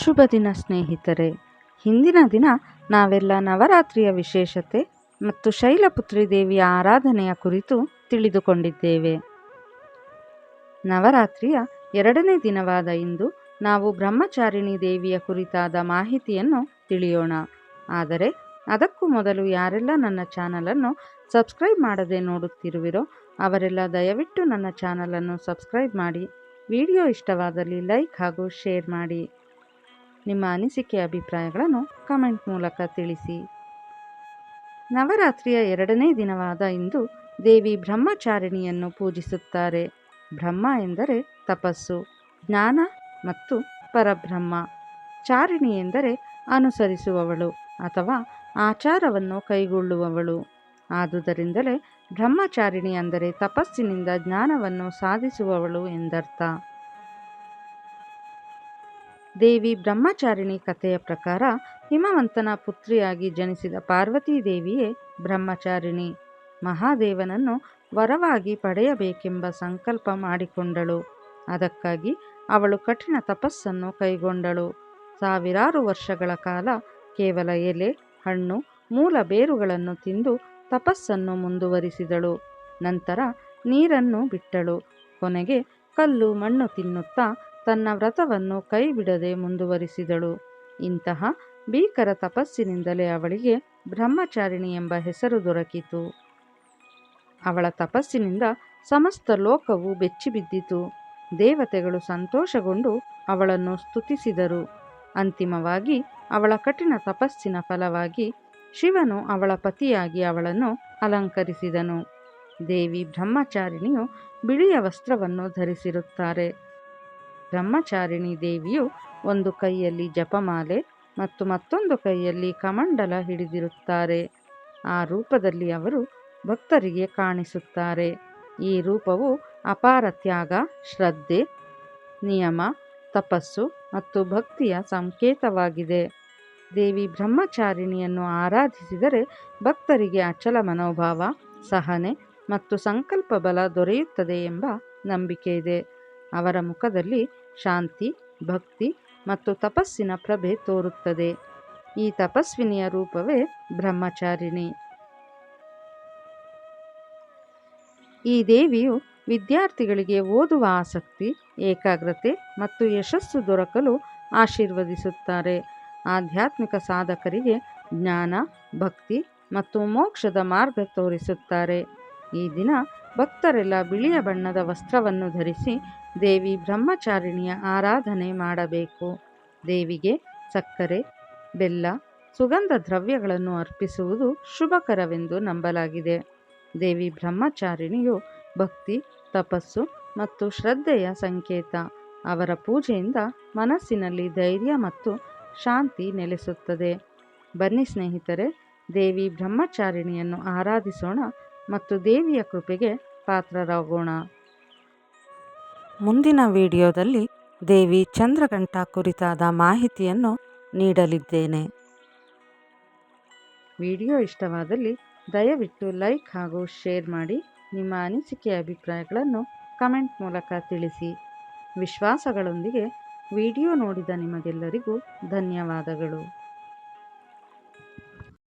ಶುಭ ದಿನ ಸ್ನೇಹಿತರೆ. ಹಿಂದಿನ ದಿನ ನಾವೆಲ್ಲ ನವರಾತ್ರಿಯ ವಿಶೇಷತೆ ಮತ್ತು ಶೈಲಪುತ್ರಿ ದೇವಿಯ ಆರಾಧನೆಯ ಕುರಿತು ತಿಳಿದುಕೊಂಡಿದ್ದೇವೆ. ನವರಾತ್ರಿಯ ಎರಡನೇ ದಿನವಾದ ಇಂದು ನಾವು ಬ್ರಹ್ಮಚಾರಿಣಿ ದೇವಿಯ ಕುರಿತಾದ ಮಾಹಿತಿಯನ್ನು ತಿಳಿಯೋಣ. ಆದರೆ ಅದಕ್ಕೂ ಮೊದಲು ಯಾರೆಲ್ಲ ನನ್ನ ಚಾನಲನ್ನು ಸಬ್ಸ್ಕ್ರೈಬ್ ಮಾಡದೆ ನೋಡುತ್ತಿರುವಿರೋ ಅವರೆಲ್ಲ ದಯವಿಟ್ಟು ನನ್ನ ಚಾನಲನ್ನು ಸಬ್ಸ್ಕ್ರೈಬ್ ಮಾಡಿ. ವಿಡಿಯೋ ಇಷ್ಟವಾದಲ್ಲಿ ಲೈಕ್ ಹಾಗೂ ಶೇರ್ ಮಾಡಿ. ನಿಮ್ಮ ಅನಿಸಿಕೆ ಅಭಿಪ್ರಾಯಗಳನ್ನು ಕಮೆಂಟ್ ಮೂಲಕ ತಿಳಿಸಿ. ನವರಾತ್ರಿಯ ಎರಡನೇ ದಿನವಾದ ಇಂದು ದೇವಿ ಬ್ರಹ್ಮಚಾರಿಣಿಯನ್ನು ಪೂಜಿಸುತ್ತಾರೆ. ಬ್ರಹ್ಮ ಎಂದರೆ ತಪಸ್ಸು, ಜ್ಞಾನ ಮತ್ತು ಪರಬ್ರಹ್ಮ. ಚಾರಿಣಿ ಎಂದರೆ ಅನುಸರಿಸುವವಳು ಅಥವಾ ಆಚಾರವನ್ನು ಕೈಗೊಳ್ಳುವವಳು. ಆದುದರಿಂದಲೇ ಬ್ರಹ್ಮಚಾರಿಣಿ ಅಂದರೆ ತಪಸ್ಸಿನಿಂದ ಜ್ಞಾನವನ್ನು ಸಾಧಿಸುವವಳು ಎಂದರ್ಥ. ದೇವಿ ಬ್ರಹ್ಮಚಾರಿಣಿ ಕಥೆಯ ಪ್ರಕಾರ ಹಿಮವಂತನ ಪುತ್ರಿಯಾಗಿ ಜನಿಸಿದ ಪಾರ್ವತೀ ದೇವಿಯೇ ಬ್ರಹ್ಮಚಾರಿಣಿ. ಮಹಾದೇವನನ್ನು ವರವಾಗಿ ಪಡೆಯಬೇಕೆಂಬ ಸಂಕಲ್ಪ ಮಾಡಿಕೊಂಡಳು. ಅದಕ್ಕಾಗಿ ಅವಳು ಕಠಿಣ ತಪಸ್ಸನ್ನು ಕೈಗೊಂಡಳು. ಸಾವಿರಾರು ವರ್ಷಗಳ ಕಾಲ ಕೇವಲ ಎಲೆ, ಹಣ್ಣು, ಮೂಲ ಬೇರುಗಳನ್ನು ತಿಂದು ತಪಸ್ಸನ್ನು ಮುಂದುವರಿಸಿದಳು. ನಂತರ ನೀರನ್ನು ಬಿಟ್ಟಳು. ಕೊನೆಗೆ ಕಲ್ಲು ಮಣ್ಣು ತಿನ್ನುತ್ತಾ ತನ್ನ ವ್ರತವನ್ನು ಕೈಬಿಡದೆ ಮುಂದುವರಿಸಿದಳು. ಇಂತಹ ಭೀಕರ ತಪಸ್ಸಿನಿಂದಲೇ ಅವಳಿಗೆ ಬ್ರಹ್ಮಚಾರಿಣಿ ಎಂಬ ಹೆಸರು ದೊರಕಿತು. ಅವಳ ತಪಸ್ಸಿನಿಂದ ಸಮಸ್ತ ಲೋಕವು ಬೆಚ್ಚಿಬಿದ್ದಿತು. ದೇವತೆಗಳು ಸಂತೋಷಗೊಂಡು ಅವಳನ್ನು ಸ್ತುತಿಸಿದರು. ಅಂತಿಮವಾಗಿ ಅವಳ ಕಠಿಣ ತಪಸ್ಸಿನ ಫಲವಾಗಿ ಶಿವನು ಅವಳ ಪತಿಯಾಗಿ ಅವಳನ್ನು ಅಲಂಕರಿಸಿದನು. ದೇವಿ ಬ್ರಹ್ಮಚಾರಿಣಿಯು ಬಿಳಿಯ ವಸ್ತ್ರವನ್ನು ಧರಿಸಿರುತ್ತಾರೆ. ಬ್ರಹ್ಮಚಾರಿಣಿ ದೇವಿಯು ಒಂದು ಕೈಯಲ್ಲಿ ಜಪಮಾಲೆ ಮತ್ತು ಮತ್ತೊಂದು ಕೈಯಲ್ಲಿ ಕಮಂಡಲ ಹಿಡಿದಿರುತ್ತಾರೆ. ಆ ರೂಪದಲ್ಲಿ ಅವರು ಭಕ್ತರಿಗೆ ಕಾಣಿಸುತ್ತಾರೆ. ಈ ರೂಪವು ಅಪಾರ ತ್ಯಾಗ, ಶ್ರದ್ಧೆ, ನಿಯಮ, ತಪಸ್ಸು ಮತ್ತು ಭಕ್ತಿಯ ಸಂಕೇತವಾಗಿದೆ. ದೇವಿ ಬ್ರಹ್ಮಚಾರಿಣಿಯನ್ನು ಆರಾಧಿಸಿದರೆ ಭಕ್ತರಿಗೆ ಅಚಲ ಮನೋಭಾವ, ಸಹನೆ ಮತ್ತು ಸಂಕಲ್ಪ ಬಲ ದೊರೆಯುತ್ತದೆ ಎಂಬ ನಂಬಿಕೆ ಇದೆ. ಅವರ ಮುಖದಲ್ಲಿ ಶಾಂತಿ, ಭಕ್ತಿ ಮತ್ತು ತಪಸ್ಸಿನ ಪ್ರಭೆ ತೋರುತ್ತದೆ. ಈ ತಪಸ್ವಿನಿಯ ರೂಪವೇ ಬ್ರಹ್ಮಚಾರಿಣಿ. ಈ ದೇವಿಯು ವಿದ್ಯಾರ್ಥಿಗಳಿಗೆ ಓದುವ ಆಸಕ್ತಿ, ಏಕಾಗ್ರತೆ ಮತ್ತು ಯಶಸ್ಸು ದೊರಕಲು ಆಶೀರ್ವದಿಸುತ್ತಾರೆ. ಆಧ್ಯಾತ್ಮಿಕ ಸಾಧಕರಿಗೆ ಜ್ಞಾನ, ಭಕ್ತಿ ಮತ್ತು ಮೋಕ್ಷದ ಮಾರ್ಗ ತೋರಿಸುತ್ತಾರೆ. ಈ ದಿನ ಭಕ್ತರೆಲ್ಲ ಬಿಳಿಯ ಬಣ್ಣದ ವಸ್ತ್ರವನ್ನು ಧರಿಸಿ ದೇವಿ ಬ್ರಹ್ಮಚಾರಿಣಿಯ ಆರಾಧನೆ ಮಾಡಬೇಕು. ದೇವಿಗೆ ಸಕ್ಕರೆ, ಬೆಲ್ಲ, ಸುಗಂಧ ದ್ರವ್ಯಗಳನ್ನು ಅರ್ಪಿಸುವುದು ಶುಭಕರವೆಂದು ನಂಬಲಾಗಿದೆ. ದೇವಿ ಬ್ರಹ್ಮಚಾರಿಣಿಯು ಭಕ್ತಿ, ತಪಸ್ಸು ಮತ್ತು ಶ್ರದ್ಧೆಯ ಸಂಕೇತ. ಅವರ ಪೂಜೆಯಿಂದ ಮನಸ್ಸಿನಲ್ಲಿ ಧೈರ್ಯ ಮತ್ತು ಶಾಂತಿ ನೆಲೆಸುತ್ತದೆ. ಬನ್ನಿ ಸ್ನೇಹಿತರೆ, ದೇವಿ ಬ್ರಹ್ಮಚಾರಿಣಿಯನ್ನು ಆರಾಧಿಸೋಣ. ಮತ್ತು ದೇವಿಯ ಕೃಪೆಗೆ ಪಾತ್ರರಾಗೋಣ. ಮುಂದಿನ ವಿಡಿಯೋದಲ್ಲಿ ದೇವಿ ಚಂದ್ರಘಂಟ ಕುರಿತಾದ ಮಾಹಿತಿಯನ್ನು ನೀಡಲಿದ್ದೇನೆ. ವಿಡಿಯೋ ಇಷ್ಟವಾದಲ್ಲಿ ದಯವಿಟ್ಟು ಲೈಕ್ ಹಾಗೂ ಶೇರ್ ಮಾಡಿ ನಿಮ್ಮ ಅನಿಸಿಕೆ ಅಭಿಪ್ರಾಯಗಳನ್ನು ಕಮೆಂಟ್ ಮೂಲಕ ತಿಳಿಸಿ. ವಿಶ್ವಾಸಗಳೊಂದಿಗೆ ವಿಡಿಯೋ ನೋಡಿದ ನಿಮಗೆಲ್ಲರಿಗೂ ಧನ್ಯವಾದಗಳು.